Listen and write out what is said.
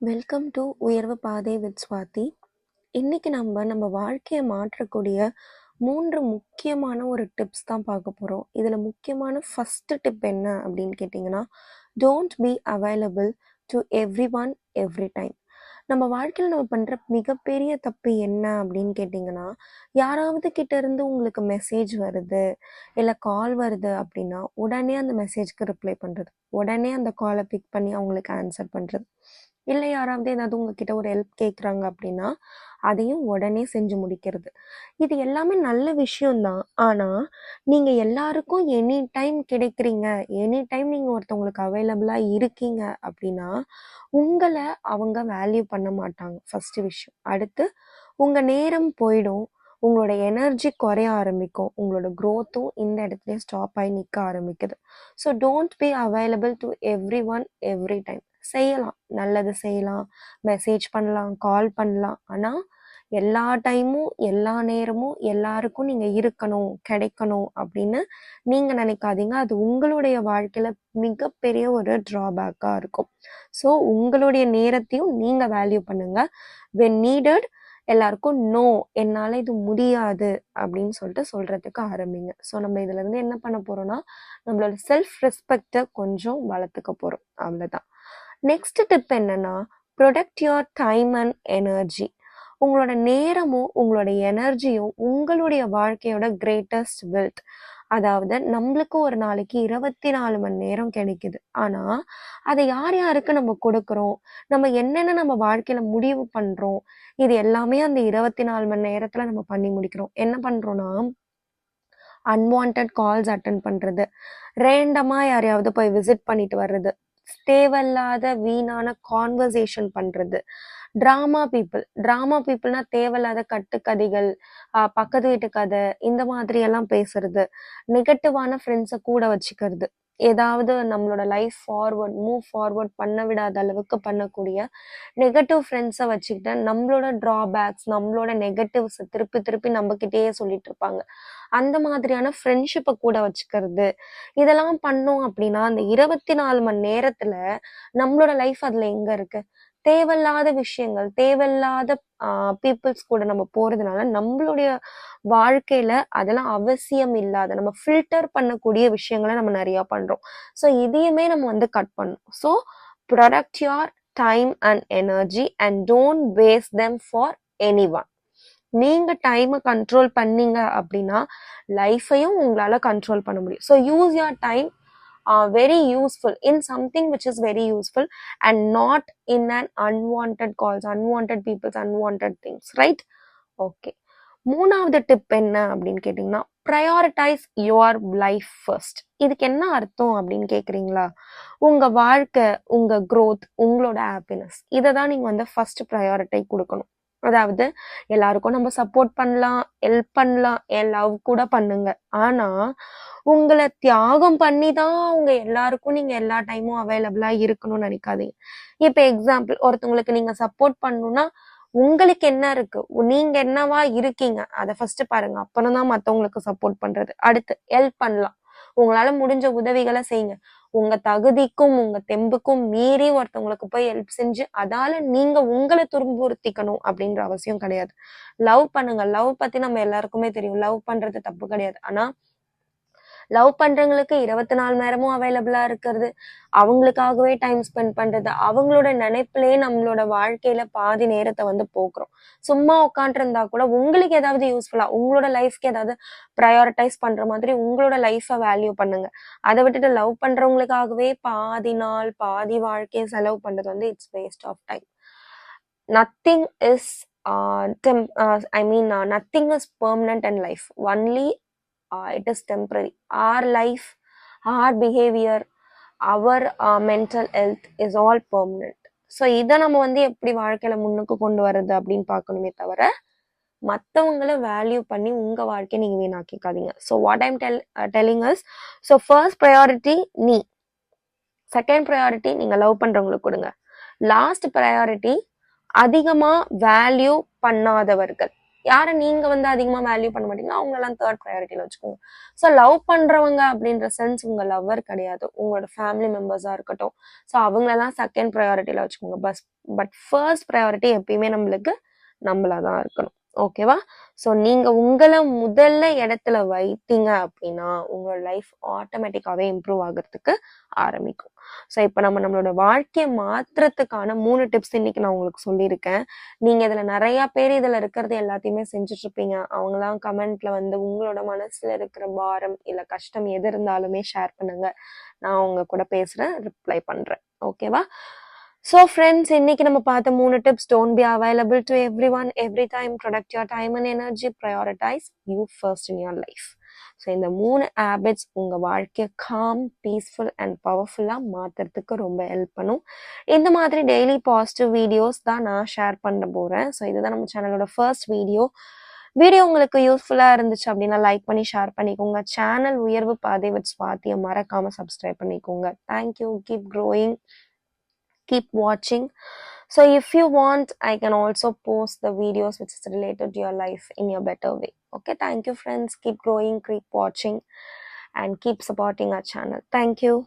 Welcome to உயர்வு பாதை with Swathi இன்னைக்கு நம்ம நம்ம வாழ்க்கையை மாற்றக்கூடிய மூன்று முக்கியமான ஒரு டிப்ஸ் தான் பார்க்க போகிறோம் இதில் முக்கியமான ஃபஸ்ட்டு டிப் என்ன அப்படின்னு கேட்டிங்கன்னா don't be available to everyone every time நம்ம வாழ்க்கையில் நம்ம பண்ணுற மிகப்பெரிய தப்பு என்ன அப்படின்னு கேட்டிங்கன்னா யாராவது கிட்டேருந்து உங்களுக்கு மெசேஜ் வருது இல்லை கால் வருது அப்படின்னா உடனே அந்த மெசேஜ்க்கு ரிப்ளை பண்ணுறது உடனே அந்த காலை பிக் பண்ணி அவங்களுக்கு ஆன்சர் பண்ணுறது இல்லை யாராவது ஏதாவது உங்ககிட்ட ஒரு ஹெல்ப் கேட்குறாங்க அப்படின்னா அதையும் உடனே செஞ்சு முடிக்கிறது. இது எல்லாமே நல்ல விஷயம்தான். ஆனால் நீங்கள் எல்லாருக்கும் எனி டைம் கிடைக்கிறீங்க எனி டைம் நீங்கள் ஒருத்தவங்களுக்கு அவைலபிளாக இருக்கீங்க அப்படின்னா உங்களை அவங்க வேல்யூ பண்ண மாட்டாங்க. ஃபஸ்ட்டு விஷயம். அடுத்து உங்கள் நேரம் போயிடும். உங்களோட எனர்ஜி குறைய ஆரம்பிக்கும். உங்களோட க்ரோத்தும் இந்த இடத்துலையும் ஸ்டாப் ஆகி நிற்க ஆரம்பிக்குது. So don't be available to everyone every time செய்யலாம். நல்லது செய்யலாம். மெசேஜ் பண்ணலாம் கால் பண்ணலாம். ஆனால் எல்லா டைமும் எல்லா நேரமும் எல்லாருக்கும் நீங்கள் இருக்கணும் கிடைக்கணும் அப்படின்னு நீங்கள் நினைக்காதீங்க. அது உங்களுடைய வாழ்க்கையில் மிகப்பெரிய ஒரு ட்ராபேக்காக இருக்கும். ஸோ உங்களுடைய நேரத்தையும் நீங்கள் வேல்யூ பண்ணுங்க. வென் நீடட் எல்லாருக்கும் நோ என்னால் இது முடியாது அப்படின்னு சொல்லிட்டு சொல்கிறதுக்கு ஆரம்பிங்க. ஸோ நம்ம இதுலேருந்து என்ன பண்ண போகிறோம்னா நம்மளோட செல்ஃப் ரெஸ்பெக்டை கொஞ்சம் வளர்த்துக்க போகிறோம் அவ்வளோதான் நெக்ஸ்ட் டிப் என்னன்னா protect your time and energy உங்களோட நேரமும் உங்களோட எனர்ஜியும் உங்களுடைய வாழ்க்கையோட கிரேட்டஸ்ட் வெல்த் அதாவது நம்மளுக்கும் ஒரு நாளைக்கு இருபத்தி நாலு மணி நேரம் கிடைக்குது. ஆனால் அதை யார் யாருக்கு நம்ம கொடுக்குறோம்? நம்ம என்னென்ன நம்ம வாழ்க்கையில் முடிவு பண்ணுறோம் இது எல்லாமே அந்த இருபத்தி நாலு மணி நேரத்தில் நம்ம பண்ணி முடிக்கிறோம். என்ன பண்ணுறோன்னா அன்வான்ட் கால்ஸ் அட்டன் பண்ணுறது ரேண்டமாக யாரையாவது போய் விசிட் பண்ணிட்டு வர்றது. தேவையில்லாத வீணான கான்வர்சேஷன் பண்றது. ட்ராமா பீப்புள் ட்ராமா பீப்புள்னா தேவையில்லாத கட்டுக்கதைகள் ஆஹ் பக்கத்து வீட்டு கதை இந்த மாதிரி எல்லாம் பேசுறது. நெகட்டிவான ஃப்ரெண்ட்ஸை கூட வச்சுக்கிறது. ஏதாவது நம்மளோட லைஃப் ஃபார்வர்ட் மூவ் ஃபார்வர்ட் பண்ண விடாத அளவுக்கு பண்ணக்கூடிய நெகட்டிவ் ஃப்ரெண்ட்ஸை வச்சுக்கிட்டு நம்மளோட ட்ராபேக்ஸ் நம்மளோட நெகட்டிவ்ஸை திருப்பி திருப்பி நம்மக்கிட்டேயே சொல்லிட்டு இருப்பாங்க. அந்த மாதிரியான ஃப்ரெண்ட்ஷிப்பை கூட வச்சுக்கிறது. இதெல்லாம் பண்ணோம் அப்படின்னா அந்த இருபத்தி நாலு மணி நேரத்தில் நம்மளோட லைஃப் அதில் எங்கே இருக்குது தேவையில்லாத விஷயங்கள் தேவையில்லாத பீப்புள்ஸ் கூட நம்ம போறதுனால நம்மளுடைய வாழ்க்கையில அதெல்லாம் அவசியம் இல்லாத நம்ம ஃபில்டர் பண்ணக்கூடிய விஷயங்களை நம்ம நிறைய பண்றோம். ஸோ இதையுமே நம்ம வந்து கட் பண்ணணும். So protect your time and energy and don't waste them for anyone நீங்க டைமை கண்ட்ரோல் பண்ணீங்க அப்படின்னா லைஃபையும் உங்களால கண்ட்ரோல் பண்ண முடியும். So use your time very useful in something which is very useful and not in un unwanted calls unwanted peoples unwanted things right okay மூணாவது tip என்ன அப்படின்னு கேட்டிங்கன்னா ப்ரையாரிட்டைஸ் யுவர் லைஃப் ஃபர்ஸ்ட் இதுக்கு என்ன அர்த்தம் அப்படின்னு கேட்குறீங்களா உங்கள் வாழ்க்கை உங்கள் க்ரோத் உங்களோட ஹாப்பினஸ் இதை தான் நீங்கள் வந்து ஃபர்ஸ்ட் ப்ரையாரிட்டி கொடுக்கணும். அதாவது எல்லாருக்கும் நம்ம சப்போர்ட் பண்ணலாம் ஹெல்ப் பண்ணலாம் என் லவ் கூட பண்ணுங்க. ஆனா உங்களை தியாகம் பண்ணி தான் உங்க எல்லாருக்கும் நீங்க எல்லா டைமும் அவைலபிளா இருக்கணும்னு நினைக்காதீங்க. இப்ப எக்ஸாம்பிள் ஒருத்தவங்களுக்கு நீங்க சப்போர்ட் பண்ணணும்னா உங்களுக்கு என்ன இருக்கு? நீங்க என்னவா இருக்கீங்க? அதை ஃபர்ஸ்ட் பாருங்க. அப்புறம் தான் மத்தவங்களுக்கு சப்போர்ட் பண்றது. அடுத்து ஹெல்ப் பண்ணலாம். உங்களால முடிஞ்ச உதவிகளை செய்யுங்க. உங்க தகுதிக்கும் உங்க தெம்புக்கும் மீறி ஒருத்தவங்களுக்கு போய் ஹெல்ப் செஞ்சு அதால நீங்க உங்களை துன்புறுத்திக்கணும் அப்படின்ற அவசியம் கிடையாது. லவ் பண்ணுங்க. லவ் பத்தி நம்ம எல்லாருக்குமே தெரியும். லவ் பண்றது தப்பு கிடையாது. ஆனா லவ் பண்றவங்களுக்கு இருபத்தி நாலு நேரமும் அவைலபிளா இருக்கிறது. அவங்களுக்காகவே டைம் ஸ்பெண்ட் பண்றது. அவங்களோட நினைப்பிலே நம்மளோட வாழ்க்கையில பாதி நேரத்தை வந்து போக்குறோம். சும்மா உட்காந்துருந்தா கூட உங்களுக்கு ஏதாவது யூஸ்ஃபுல்லா உங்களோட லைஃப்க்கு ஏதாவது ப்ரையாரிட்டைஸ் பண்ற மாதிரி உங்களோட லைஃபை வேல்யூ பண்ணுங்க. அதை விட்டுட்டு லவ் பண்றவங்களுக்காகவே பாதி நாள் பாதி வாழ்க்கையை செலவு பண்றது வந்து it's waste of time nothing is I mean nothing is permanent and life only it is temporary our life our behaviour our mental health is all permanent so இதை நம்ம வந்து எப்படி வாழ்க்கையில் முன்னுக்கு கொண்டு வர்றது அப்படின்னு பார்க்கணுமே தவிர மற்றவங்கள வேல்யூ பண்ணி உங்கள் வாழ்க்கையை நீங்கள் வீணாக்கிக்காதீங்க. So what I'm tell telling as so first priority நீ. செகண்ட் ப்ரையாரிட்டி நீங்கள் லவ் பண்ணுறவங்களுக்கு கொடுங்க. லாஸ்ட் ப்ரையாரிட்டி அதிகமாக வேல்யூ பண்ணாதவர்கள். யாரை நீங்க வந்து அதிகமா வேல்யூ பண்ண மாட்டீங்களோ அவங்களெல்லாம் தேர்ட் ப்ரையாரிட்டியில வச்சுக்கோங்க. ஸோ லவ் பண்றவங்க அப்படின்ற சென்ஸ் உங்க லவ்வர் கிடையாது. உங்களோட ஃபேமிலி மெம்பர்ஸா இருக்கட்டும். ஸோ அவங்களெல்லாம் செகண்ட் ப்ரையாரிட்டியில வச்சுக்கோங்க. பஸ் பட் ஃபர்ஸ்ட் ப்ரையாரிட்டி எப்பயுமே நம்மளுக்கு நம்மளா தான் இருக்கணும். ஓகேவா ஸோ நீங்கள் உங்களை முதல்ல இடத்துல வைத்தீங்க அப்படின்னா உங்களோட லைஃப் ஆட்டோமேட்டிக்காகவே இம்ப்ரூவ் ஆகிறதுக்கு ஆரம்பிக்கும். ஸோ இப்போ நம்ம நம்மளோட வாழ்க்கையை மாற்றுறதுக்கான மூணு டிப்ஸ் இன்னைக்கு நான் உங்களுக்கு சொல்லியிருக்கேன். நீங்கள் இதில் நிறையா பேர் இதில் இருக்கிறது எல்லாத்தையுமே செஞ்சுட்ருப்பீங்க. அவங்களாம் கமெண்ட்ல வந்து உங்களோட மனசில் இருக்கிற பாரம் இல்லை கஷ்டம் எது இருந்தாலுமே ஷேர் பண்ணுங்க. நான் அவங்க கூட பேசுகிறேன் ரிப்ளை பண்ணுறேன் ஓகேவா ஸோ ஃப்ரெண்ட்ஸ் இன்னைக்கு நம்ம பார்த்த மூணு tips don't be available to everyone every time protect your time and energy prioritize you first in your life so இந்த மூணு ஹேபிட்ஸ் உங்கள் வாழ்க்கையை காம் பீஸ்ஃபுல் அண்ட் பவர்ஃபுல்லாக மாற்றுறதுக்கு ரொம்ப ஹெல்ப் பண்ணும். இந்த மாதிரி டெய்லி பாசிட்டிவ் வீடியோஸ் தான் நான் ஷேர் பண்ண போகிறேன் ஸோ இதுதான் நம்ம சேனலோட ஃபர்ஸ்ட் வீடியோ வீடியோ உங்களுக்கு யூஸ்ஃபுல்லாக இருந்துச்சு அப்படின்னா லைக் பண்ணி ஷேர் பண்ணிக்கோங்க. சேனல் உயர்வு பாதை வித் ஸ்வாத்தியை மறக்காமல் சப்ஸ்கிரைப் பண்ணிக்கோங்க. Thank you keep growing keep watching. So if you want i can also post the videos which is related to your life in your better way. Okay thank you friends. Keep growing keep watching and keep supporting our channel. Thank you